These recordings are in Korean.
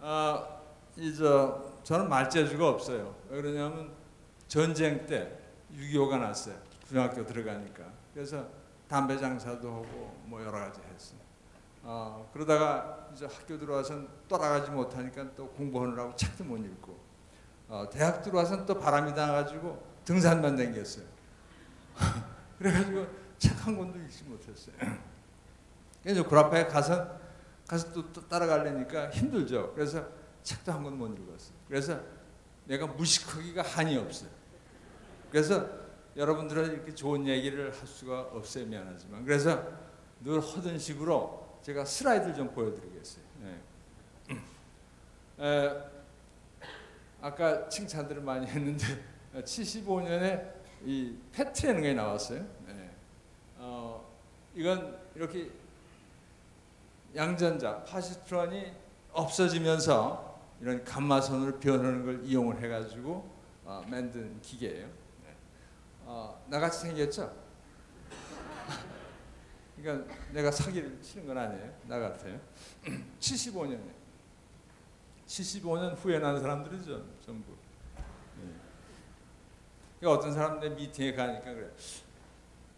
아, 이저 저는 말재주가 없어요. 왜 그러냐면 전쟁 때 6.25가 났어요. 중학교 들어가니까. 그래서 담배 장사도 하고 뭐 여러 가지 했어요. 어, 그러다가 이제 학교 들어와서는 떠나가지 못하니까 또 공부하느라고 책도 못 읽고 어, 대학 들어와서는 또 바람이 나가지고 등산만 댕겼어요. 그래가지고 책 한 권도 읽지 못했어요. 그래서 구라파에 가서 가서 또, 또 따라가려니까 힘들죠. 그래서 책도 한 권 못 읽었어요. 그래서 내가 무식하기가 한이 없어요. 그래서 여러분들은 이렇게 좋은 얘기를 할 수가 없어요. 미안하지만. 그래서 늘 하던 식으로 제가 슬라이드를 좀 보여드리겠어요. 네. 에, 아까 칭찬들을 많이 했는데 75년에 이 페트라는 게 나왔어요. 네. 어, 이건 이렇게 양전자 파시트론이 없어지면서 이런 감마선으로 변하는 걸 이용을 해가지고 어, 만든 기계예요. 네. 어, 나같이 생겼죠? 그러니까 내가 사기를 치는 건 아니에요. 나 같아요. 75년에 75년 후에 난 사람들이죠. 전부. 네. 그러니까 어떤 사람 내 미팅에 가니까 그래.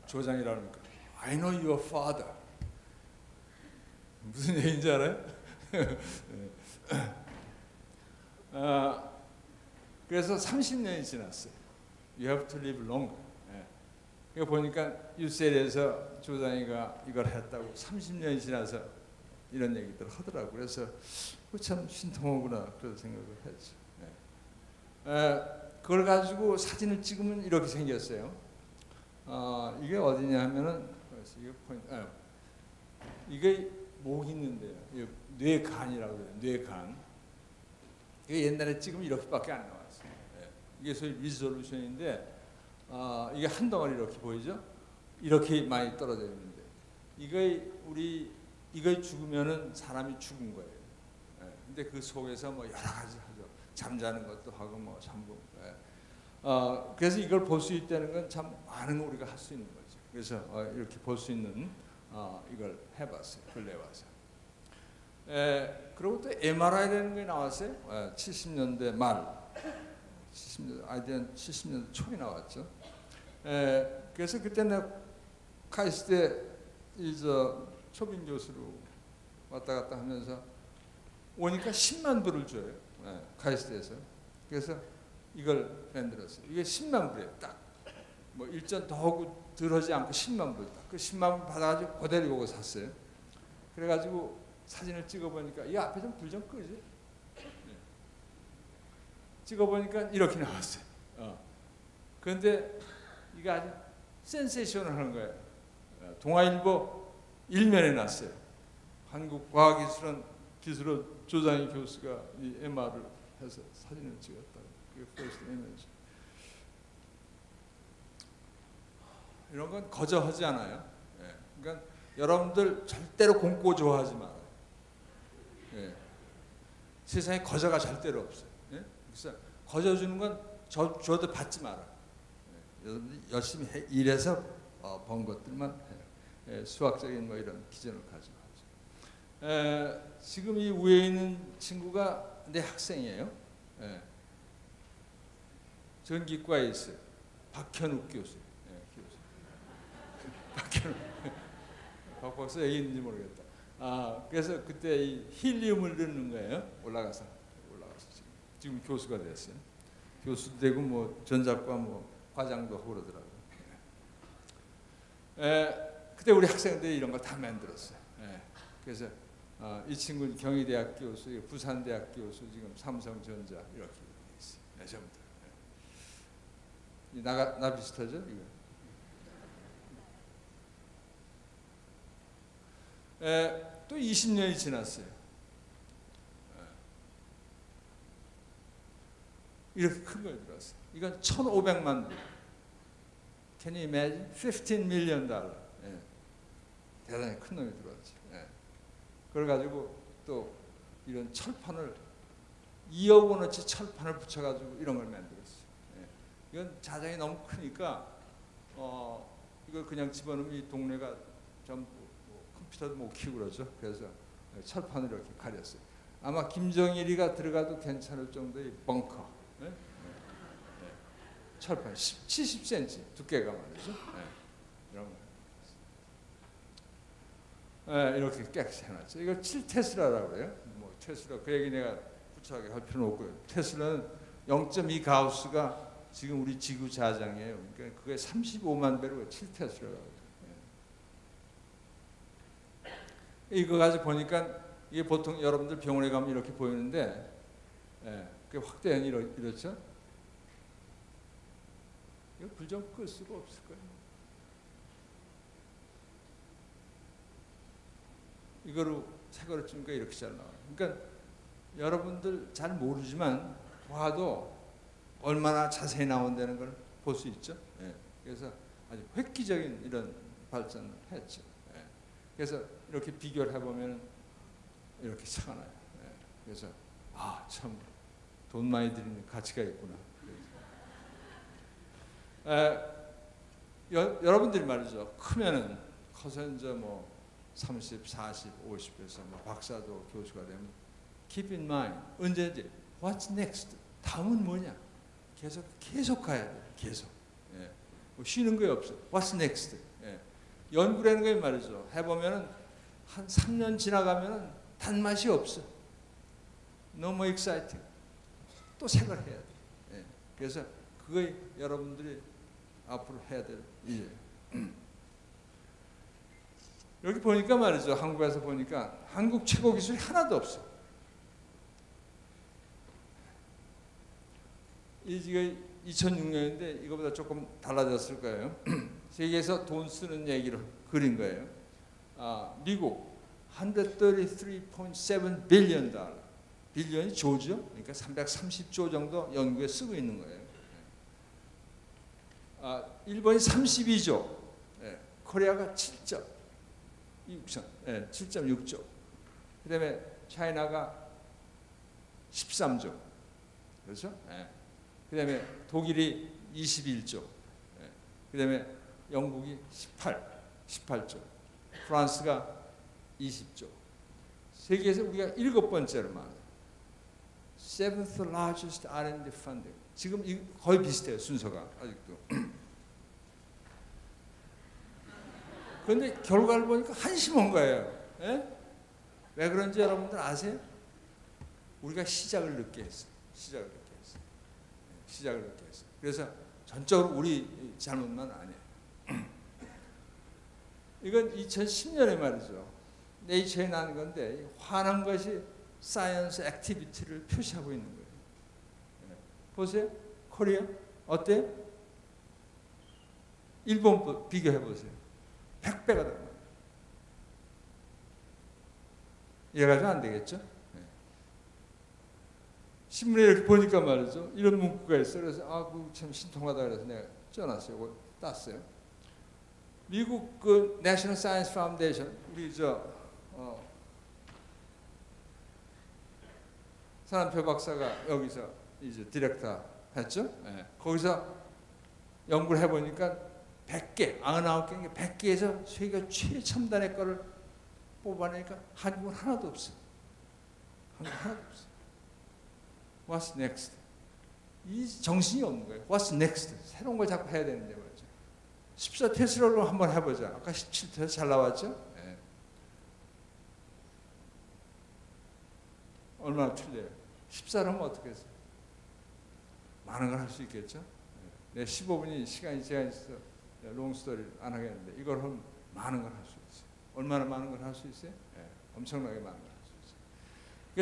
조장이라니까 I know your father. 무슨 얘기인지 알아요? 아, 그래서 30년이 지났어요. You have to live longer. 예. 이거 보니까 유셀에서 조장이가 이걸 했다고 30년이 지나서 이런 얘기들 하더라고. 그래서 참 신통하구나 그런 생각을 했죠. 예. 에, 그걸 가지고 사진을 찍으면 이렇게 생겼어요. 어, 이게 어디냐 하면은 이게 포인트. 아, 이게 목 있는데요. 뇌간이라고 해요. 뇌간. 이게 옛날에 찍으면 이렇게밖에 안 나왔어요. 예. 이게 소위 리졸루션인데 어, 이게 한 덩어리 이렇게 보이죠? 이렇게 많이 떨어져 있는데 이거 우리 이거 죽으면은 사람이 죽은 거예요. 예. 근데 그 속에서 뭐 여러 가지 하죠. 잠자는 것도 하고 뭐 잠고. 예. 어, 그래서 이걸 볼 수 있다는 건 참 많은 우리가 할 수 있는 거죠. 그래서 어, 이렇게 볼 수 있는 어, 이걸 해봤어요. 근래 와서. 에, 그리고 또 MRI라는 게 나왔어요. 에, 70년대 말, 70년 아이디언 70년대 초에 나왔죠. 에, 그래서 그때 내 카이스트에 이저 초빙 교수로 왔다 갔다 하면서 오니까 10만 불을 줘요. 에, 카이스트에서. 그래서 이걸 만들었어요. 이게 10만 불이에요. 딱. 뭐 일전 더 하고 들어지 않고 10만 불. 딱. 그 10만 불 받아가지고 그대로 보고 샀어요. 그래가지고 사진을 찍어보니까 이 앞에 좀 불 좀 끄지. 네. 찍어보니까 이렇게 나왔어요. 어. 그런데 이게 아주 센세이션을하는 거예요. 어, 동아일보 일면에 났어요. 한국과학기술원 기술원 조장희 교수가 이 MR을 해서 사진을 찍었다고. 그게 퍼스트 이미지. 이런 건 거저 하지 않아요. 예. 그러니까 여러분들 절대로 공고 좋아하지 말아요. 예. 세상에 거저가 절대로 없어요. 예? 그래서 거저 주는 건 저, 줘도 받지 마라. 예. 열심히 해, 일해서 어, 번 것들만 해요. 예. 수학적인 뭐 이런 기준을 가지고 하죠. 에, 지금 이 위에 있는 친구가 내 학생이에요. 예. 전기과에 있어요. 박현욱 교수. 박현욱. 박 박사 얘기 있는지 모르겠다. 아, 그래서 그때 이 힐리움을 넣는 거예요. 올라가서 올라가서 지금 지금 교수가 됐어요. 교수 되고 뭐 전작과 뭐 과장도 하고 그러더라고요. 에, 그때 우리 학생들이 이런 걸다 만들었어요. 예. 그래서 어, 이 친구는 경희대학 교수, 부산대학 교수, 지금 삼성전자 이렇게 있어요. 예전부터. 예. 나가 나 비슷하죠 이거. 에, 또 20년이 지났어요. 이렇게 큰 걸 들었어요. 이건 1,500만 불. Can you imagine? 15 million 달러. 예. 대단히 큰 놈이 들어왔죠. 예. 그걸 가지고 또 이런 철판을 2억 원어치 철판을 붙여가지고 이런 걸 만들었어요. 예. 이건 자장이 너무 크니까 어, 이걸 그냥 집어넣으면 이 동네가 전부 컴퓨터도 못 키우고 그러죠. 그래서 철판을 이렇게 가렸어요. 아마 김정일이가 들어가도 괜찮을 정도의 벙커. 네? 네. 철판 10, 70cm 두께가 말이죠. 네. 이런 거. 네, 이렇게 깨끗이 해놨죠. 이거 7테슬라라고 그래요. 뭐 테슬라 그 얘기 내가 구차하게 할 필요는 없고요. 테슬라는 0.2 가우스가 지금 우리 지구 자장이에요. 그러니까 그게 35만 배로 7테슬라라고. 이거 가지고 보니까 이게 보통 여러분들 병원에 가면 이렇게 보이는데 예, 그 확대는 이렇, 이렇죠. 이거 불좀 끌 수가 없을 거예요. 이거로 색으로 찍으니까 이렇게 잘 나와요. 그러니까 여러분들 잘 모르지만 봐도 얼마나 자세히 나온다는 걸 볼 수 있죠. 예, 그래서 아주 획기적인 이런 발전을 했죠. 예, 그래서 이렇게 비교를 해보면 이렇게 차가 나요. 예, 그래서 아 참 돈 많이 들이는 가치가 있구나. 에, 여, 여러분들이 말이죠. 크면은 커서 이제 뭐 30, 40, 50에서 뭐 박사도 교수가 되면 keep in mind 언제든지 what's next 다음은 뭐냐 계속 계속 가야 돼 계속 예. 뭐 쉬는 게 없어 what's next 예. 연구라는 게 말이죠 해보면은 한 3년 지나가면은 단맛이 없어 너무 exciting 또 생각을 해야 돼 예. 그래서 그거 여러분들이 앞으로 해야 될 일이에요. 여기 보니까 말이죠. 한국에서 보니까 한국 최고 기술이 하나도 없어. 이게 2006년인데 이거보다 조금 달라졌을 거예요. 세계에서 돈 쓰는 얘기를 그린 거예요. 아, 미국 133.7 빌리언 달러. 빌리언이 조죠. 그러니까 330조 정도 연구에 쓰고 있는 거예요. 아, 일본이 32조, 예, 코리아가 7점, 6점, 예, 7.6조. 그 다음에 차이나가 13조, 그렇죠? 예. 그 다음에 독일이 21조, 예. 그다음에 영국이 18, 18조, 프랑스가 20조. 세계에서 우리가 일곱 번째로 많아요. Seventh largest R&D funding. 지금 거의 비슷해요 순서가 아직도. 그런데 결과를 보니까 한심한 거예요. 예? 왜 그런지 여러분들 아세요? 우리가 시작을 늦게 했어. 시작을 늦게 했어. 예, 시작을 늦게 했어. 그래서 전적으로 우리 잘못만 아니에요. 이건 2010년에 말이죠. 네이처에 난 건데 화난 것이 사이언스 액티비티를 표시하고 있는 거예요. 보세요. 코리아 어때? 일본 비교해 보세요. 100배가 됩니다. 이해가 좀안 되겠죠? 네. 신문에 이렇게 보니까 말이죠. 이런 문구가 있어. 그래서 아, 그참 신통하다 그래서 내가 써놨어요. 이거 땄어요. 미국 그 내셔널 사이언스 파운데이션 우리 저 어, 산한표 박사가 여기서 이제 디렉터 했죠. 네. 거기서 연구를 해보니까 100개, 99개, 100개에서 세계 최첨단의 거를 뽑아내니까 한국은 하나도 없어. 한국 하나도 없어. What's next? 이 정신이 없는 거예요. What's next? 새로운 걸 자꾸 해야 되는데 말이죠. 14 테슬라로 한번 해보자. 아까 17 테슬라 잘 나왔죠? 네. 얼마나 틀려요? 14는 어떻게 했어요? 많은 걸 할 수 있겠죠? 내 15분이 시간이 제한 있어 롱스토리를 안 하겠는데 이걸 하면 많은 걸 할 수 있어요. 얼마나 많은 걸 할 수 있어요? 네, 엄청나게 많은 걸 할 수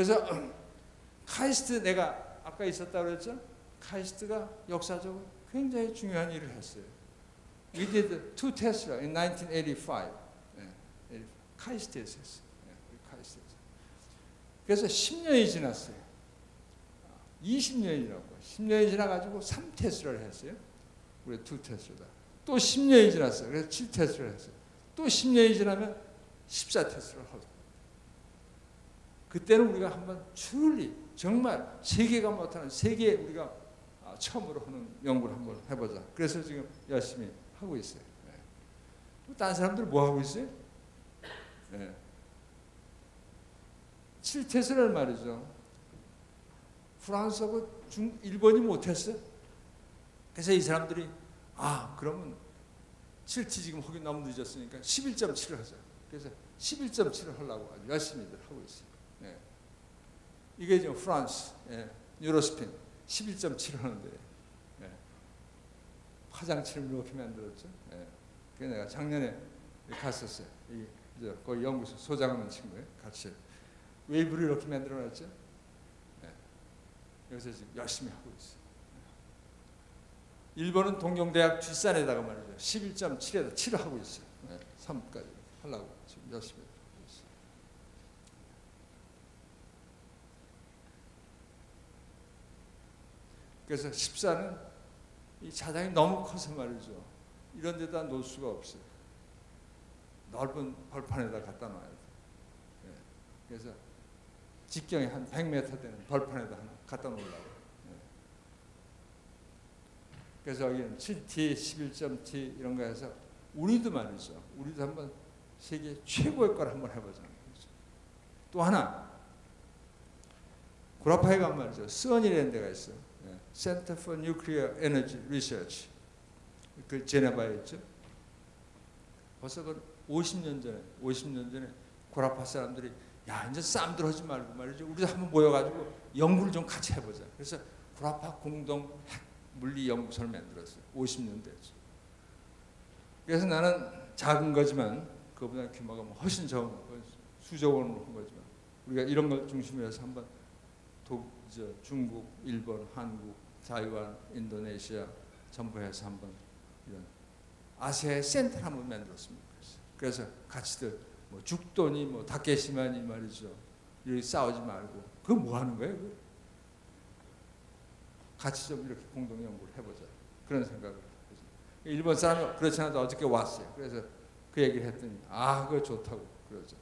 있어요. 그래서 카이스트 내가 아까 있었다 그랬죠? 카이스트가 역사적으로 굉장히 중요한 일을 했어요. We did two Tesla in 1985. 네, 카이스트에서 했어요. 네, 카이스트에서. 그래서 10년이 지났어요. 20년이라고. 10년이 지나가지고 3테스라를 했어요. 우리 2테스다. 또 10년이 지났어요. 그래서 7테스라를 했어요. 또 10년이 지나면 14테스라를 하고. 그때는 우리가 한번 truly 정말 세계가 못하는 세계 우리가 처음으로 하는 연구를 한번 해보자. 그래서 지금 열심히 하고 있어요. 네. 다른 사람들 뭐 하고 있어요? 네. 칠테스를 말이죠. 프랑스하고 중 일본이 못했어. 그래서 이 사람들이 아 그러면 7티 지금 하기 너무 늦었으니까 11.7을 하자. 그래서 11.7을 하려고 아주 열심히들 하고 있어요. 예. 이게 지금 프랑스 예. 유로스핀 11.7을 하는데 예. 화장실을 이렇게 만들었죠. 예. 그 내가 작년에 갔었어요. 이, 저, 거기 연구소 소장하는 친구예요. 같이 웨이브를 이렇게 만들어놨죠. 예. 여기서 지금 열심히 하고 있어요. 일본은 동경대학 뒷산에다가 말이죠. 11.7에다 7을 하고 있어요. 네, 3까지 하려고 지금 열심히 하고 있어요. 그래서 14는 이 자장이 너무 커서 말이죠. 이런 데다 놓을 수가 없어요. 넓은 벌판에다 갖다 놔야 돼. 네, 그래서 직경이 한 100m 되는 벌판에다 하나 갖다 놓으려고. 그래서 여기는 7T, 11.T 이런 거 해서 우리도 말이죠. 우리도 한번 세계 최고의 걸 한번 해보자. 또 하나 구라파에 가면 말이죠. 스원이라는 데가 있어. 예. Center for Nuclear Energy Research. 그 제네바에 있죠. 벌써 그 50년 전에 50년 전에 구라파 사람들이 야 이제 싸움들 하지 말고 말이죠. 우리도 한번 모여가지고 연구를 좀 같이 해보자. 그래서 구라파 공동 핵 물리 연구소를 만들었어요. 50년대죠. 그래서 나는 작은 거지만 그보다 규모가 뭐 훨씬 적은 수조 원으로 한 거지만 우리가 이런 걸 중심으로 해서 한번 독, 저, 중국, 일본, 한국, 타이완, 인도네시아 전부 해서 한번 이런 아시아의 센터를 한번 만들었습니다. 그래서 같이들 뭐 죽도니 뭐 다케시마니 말이죠. 여기 싸우지 말고 그거 뭐 하는 거예요? 같이 좀 이렇게 공동 연구를 해보자 그런 생각을 했죠. 일본 사람이 그렇지 않아도 어저께 왔어요. 그래서 그 얘기를 했더니 아 그거 좋다고 그러죠.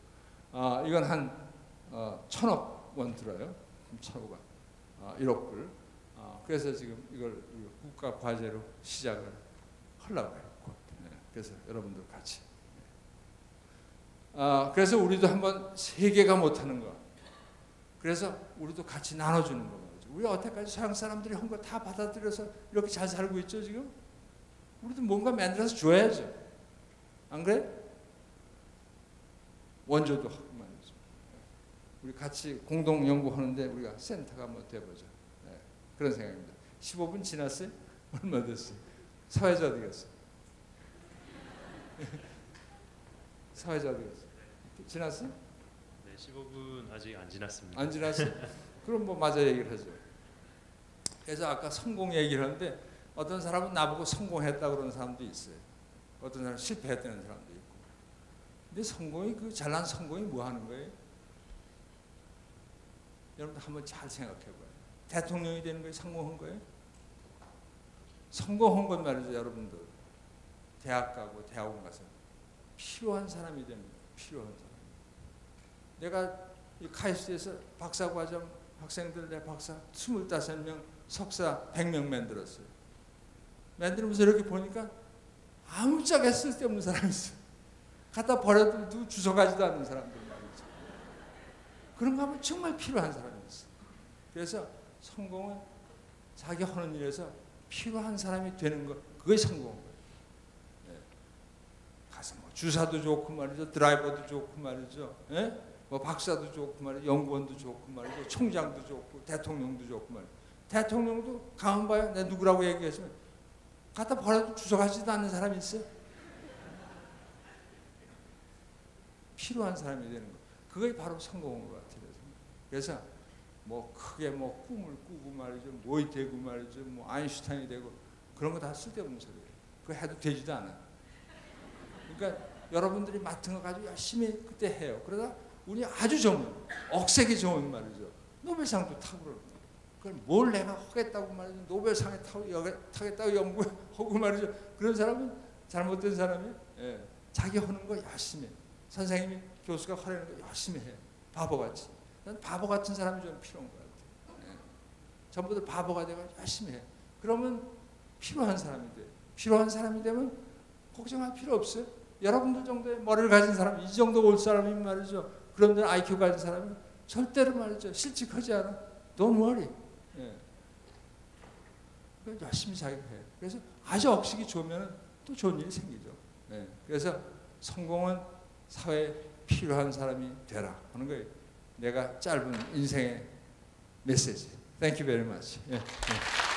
아 이건 한 어, 천억 원 들어요. 천억 원, 아, 1억 불. 아, 그래서 지금 이걸 국가 과제로 시작을 하려고 해요. 네, 그래서 여러분들 같이. 아, 그래서 우리도 한번 세계가 못하는 거. 그래서 우리도 같이 나눠주는 거. 우리 여태까지 서양 사람들이 한 거 다 받아들여서 이렇게 잘 살고 있죠 지금? 우리도 뭔가 만들어서 줘야죠. 안 그래? 원조도 하고 말이죠. 우리 같이 공동 연구하는데 우리가 센터가 한번 돼보자. 네, 그런 생각입니다. 15분 지났어요? 얼마 됐어요? 사회자 어디 갔어? 사회자 어디 갔어? 지났어? 네, 15분 아직 안 지났습니다. 안 지났어? 그럼 뭐 맞아 얘기를 하죠. 그래서 아까 성공 얘기를 하는데 어떤 사람은 나보고 성공했다 그러는 사람도 있어요. 어떤 사람은 실패했다는 사람도 있고. 근데 성공이 그 잘난 성공이 뭐 하는 거예요? 여러분들 한번 잘 생각해 봐요. 대통령이 되는 거에 성공한 거예요? 성공한 건 말이죠, 여러분들. 대학 가고 대학원 가서 필요한 사람이 되는 거예요. 필요한 사람. 내가 이 카이스트에서 박사과정 학생들 내 박사 25명 석사 100명 만들었어요. 만들면서 이렇게 보니까 아무짝에 쓸데없는 사람이 있어. 갖다 버려도 주워가지도 않는 사람들 말이죠. 그런 거 하면 정말 필요한 사람이 있어. 그래서 성공은 자기 하는 일에서 필요한 사람이 되는 거, 그게 성공인 거예요. 네. 가서 뭐 주사도 좋고 말이죠. 드라이버도 좋고 말이죠. 네? 뭐 박사도 좋고 말이죠. 연구원도 좋고 말이죠. 총장도 좋고 대통령도 좋고 말이죠. 대통령도 가만 봐요. 내 누구라고 얘기했으면 갖다 버려도 주워가지도 않는 사람이 있어요. 필요한 사람이 되는 거. 그게 바로 성공인 것 같아요. 그래서 뭐 크게 뭐 꿈을 꾸고 말이죠. 뭐이 되고 말이죠. 뭐 아인슈타인이 되고 그런 거 다 쓸데없는 소리예요. 그거 해도 되지도 않아. 그러니까 여러분들이 맡은 거 가지고 열심히 그때 해요. 그러다 우리 아주 좋은 억세게 좋은 말이죠. 노벨상도 타고 그러는 그걸 뭘 내가 하겠다고 말이죠. 노벨상에 타고 타겠다고 연구하고 말이죠. 그런 사람은 잘못된 사람이 예, 자기 하는 거 열심히 해. 선생님이 교수가 하라는 거 열심히 해. 바보같이. 바보 같은 사람이 좀 필요한 것 같아요. 예. 전부들 바보가 되고 열심히 해. 그러면 필요한 사람이 돼. 필요한 사람이 되면 걱정할 필요 없어요. 여러분들 정도의 머리를 가진 사람, 이 정도 올 사람이 말이죠. 그런들 IQ 가진 사람이 절대로 말이죠. 실직하지 않아. Don't worry. 예. 열심히 자기가 해. 그래서 아주 억식이 좋으면 또 좋은 일이 생기죠. 예. 그래서 성공은 사회에 필요한 사람이 되라 하는 거예요. 내가 짧은 인생의 메시지. Thank you very much. 예, 예.